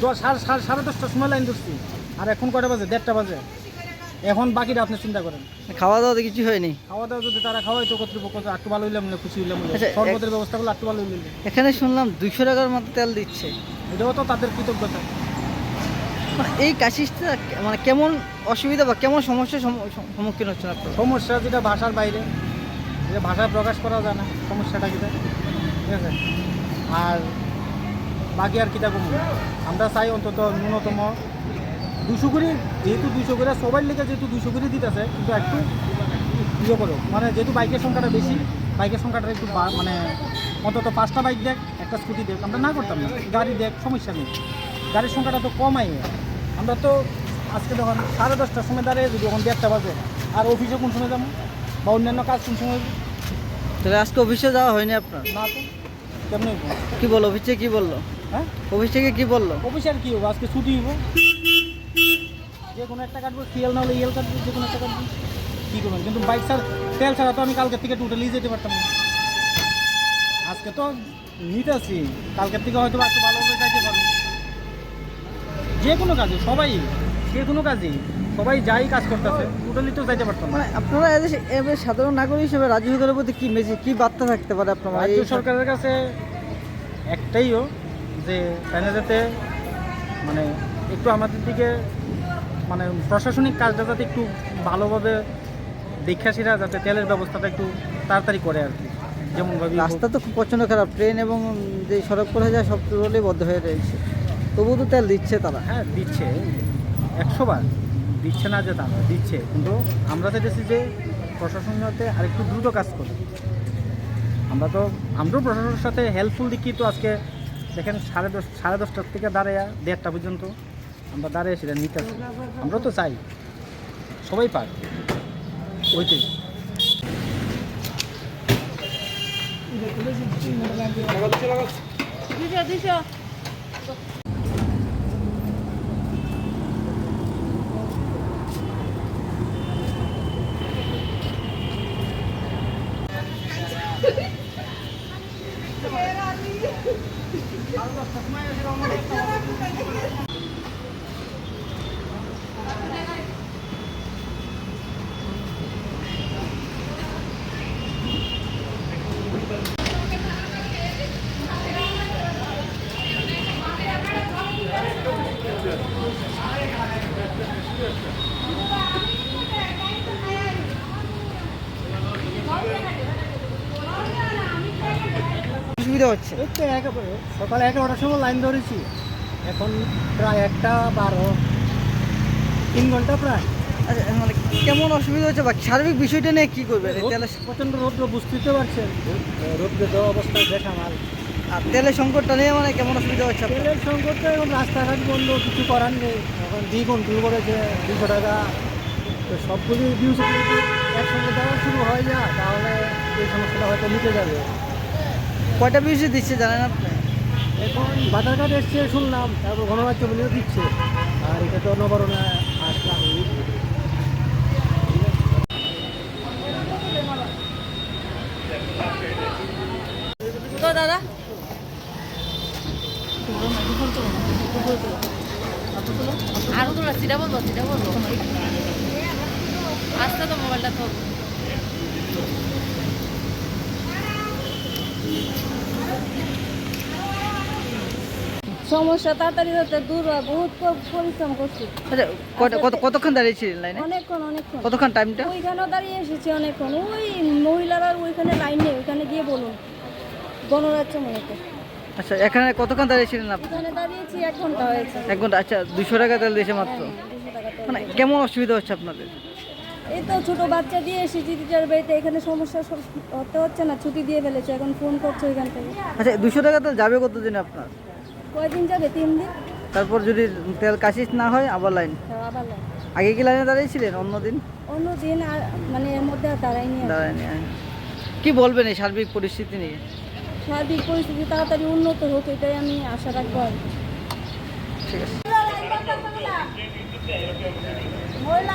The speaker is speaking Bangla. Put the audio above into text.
দশ সাড়ে সাড়ে সাড়ে দশটার সময় লাইন ধরছি। আর এখন কটা বাজে? দেড়টা বাজে। এখন বাকিটা আপনি চিন্তা করেন। খাওয়া দাওয়া কিছু হয়নি। খাওয়া দাওয়া যদি তারা কর্তৃপক্ষ তো একটু ভালো হইলাম না খুশি হইলাম না। আচ্ছা, ব্যবস্থা করলে একটু ভালো হইলাম এখানে শুনলাম দুইশো টাকার মতো তেল দিচ্ছে। এটাও তো তাদের কৃতজ্ঞতা। এই কাশিসটা মানে কেমন অসুবিধা বা কেমন সমস্যার সম্মু- সম্মুখীন হচ্ছেন আপনারা? সমস্যা যেটা ভাষার বাইরে। যে ভাষায় প্রকাশ করা যায় না সমস্যাটা কিটা ঠিক আছে? আর বাকি আর কিটা কমু? আমরা চাই অন্তত ন্যূনতম দুশো করে যেহেতু দুশো করে সবার লেগে যেহেতু দুশো করে দিতেছে কিন্তু একটু ইয়ে করো। মানে যেহেতু বাইকের সংখ্যাটা বেশি বাইকের সংখ্যাটা একটু মানে অন্তত পাঁচটা বাইক দেখ একটা স্কুটি দেখ। আমরা না করতাম না। গাড়ি দেখ সমস্যা নেই। গাড়ির সংখ্যাটা তো কমাই আমরা তো আজকে যখন সাড়ে দশটার সময় দাঁড়িয়ে যদি যখন দেড়টা বাজে আর অফিসে কোন সময় যাব? বা অন্যান্য কাজ কোন সময়? তাহলে আজকে অফিসে যাওয়া হয়নি আপনার? না তো। কেমন কি বলল অফিস কি বলল? হ্যাঁ? অফিস থেকে কি বলল? অফিসে আর কি হব? আজকে ছুটি হইব যে কোনো একটা কাটবো সিএল না হলে ইএল কাটবো যে কোনো একটা কাটবো। কী করবেন? কিন্তু বাইক ছাড়া তেল ছাড়া তো আমি কালকে থেকে টোটালি যেতে পারতাম না। আজকে তো নিতেছি কালকের থেকে হয়তো একটু ভালোভাবে যাইতে পারব। যে কোনো কাজে সবাই যে কোনো কাজেই সবাই যাই কাজ করতেছে। টোটালি তো যাইতে পারতাম মানে আপনারা এদেশে এবার সাধারণ নাগরিক হিসেবে রাজ্য সরকারের প্রতি কি মেসেজ কি বার্তা থাকতে পারে আপনার? রাজ্য সরকারের কাছে একটাইও যে যাতে মানে একটু আমাদের দিকে মানে প্রশাসনিক কাজটা যাতে একটু ভালোভাবে দেখা সেরা যাতে তেলের ব্যবস্থাটা একটু তাড়াতাড়ি করে আর কি। যেমন রাস্তা তো খুব প্রচণ্ড খারাপ। ট্রেন এবং যে সড়ক করে যায় সব রোডই বদ্ধ হয়ে রয়েছে। তবুও তো তেল দিচ্ছে তারা। হ্যাঁ দিচ্ছে। একশো বার দিচ্ছে না যে তা না, দিচ্ছে। কিন্তু আমরা চাইতেছি যে প্রশাসন যাতে আরেকটু দ্রুত কাজ করে। আমরা তো আমরাও প্রশাসনের সাথে হেল্পফুল দেখি তো আজকে দেখেন সাড়ে দশ সাড়ে দশটার থেকে দাঁড়াইয়া দেড়টা পর্যন্ত আমরা দাঁড়িয়ে সেটা নিতে আমরা তো চাই। সবাই পাক। ওইটাই। দুশো অসুবিধা হচ্ছে। সকাল এগারোটার সময় লাইন ধরেছি। এখন প্রায় একটা বারো তিন ঘণ্টা প্রায়। আচ্ছা মানে কেমন অসুবিধা হচ্ছে বা সার্বিক বিষয়টা নিয়ে কি করবে? প্রচণ্ড রৌদ্র বুঝতেই পারছেন। রোদ্রে তো অবস্থা দেখা মাল আর তেলের সংকটটা নিয়ে মানে কেমন অসুবিধা হচ্ছে তেলের সংকট তো এখন রাস্তাঘাট বন্ধ কিছু করার নেই। এখন দুই কন্ট্রোল করেছে দুশো টাকা। তো সবগুলি কিন্তু একসঙ্গে দেওয়া শুরু হয় না তাহলে এই সমস্যাটা হয়তো মিটে যাবে। কয়টা বিউসি দিচ্ছে জানেন আপনি? এখন বাজার ঘাট এসছে শুনলাম তারপর ঘনরাজ্য বলেও দিচ্ছে। আর এটা তো নবরণা আসলাম। তো দাদা? আরও তোলা সেটা বলব সেটা বলব। আসতে তো মোবাইলটা তো সমস্যা তাড়াতাড়ি হতে দূর হয় বহুত পরিশ্রম করছি। আচ্ছা কত কতক্ষণ দাঁড়িয়েছিলেন লাইনে? অনেকক্ষণ অনেকক্ষণ। কতক্ষণ টাইমটা? ওইখানেও দাঁড়িয়ে এসেছি অনেকক্ষণ। ওই মহিলারা ওইখানে লাইন নেই ওইখানে গিয়ে বলুন। গণরাজ্য মনে করে আচ্ছা এখানে কতক্ষণ দাঁড়িয়েছিলেন আপনি? ওখানে দাঁড়িয়েছি এক ঘণ্টা হয়েছে। এক ঘণ্টা আচ্ছা দুশো টাকা তেল দিয়েছে মাত্র। টাকা তেল মানে কেমন অসুবিধা হচ্ছে আপনাদের? এই তো ছোট বাচ্চা দিয়ে এসেছি টিচার বাড়িতে এখানে সমস্যা সব হতে হচ্ছে না ছুটি দিয়ে ফেলেছে এখন ফোন করছে ওইখান থেকে। আচ্ছা দুশো টাকা তেল যাবে কতদিন আপনার? কয়দিন যাবে? তিন দিন? তারপর যদি তেল কাশিস না হয় আবার লাইন। হ্যাঁ, আবার লাইন। আগে কি লাইনে দাঁড়িয়েছিলেন? অন্য দিন? অন্য দিন আর মানে এর মধ্যে আর দাঁড়াইনি দাঁড়ায়নি হ্যাঁ। কি বলবেন এই সার্বিক পরিস্থিতি নিয়ে? সার্বিক পরিস্থিতি তাড়াতাড়ি উন্নত হোক এটাই আমি আশা রাখব আর ঠিক আছে। মহিলা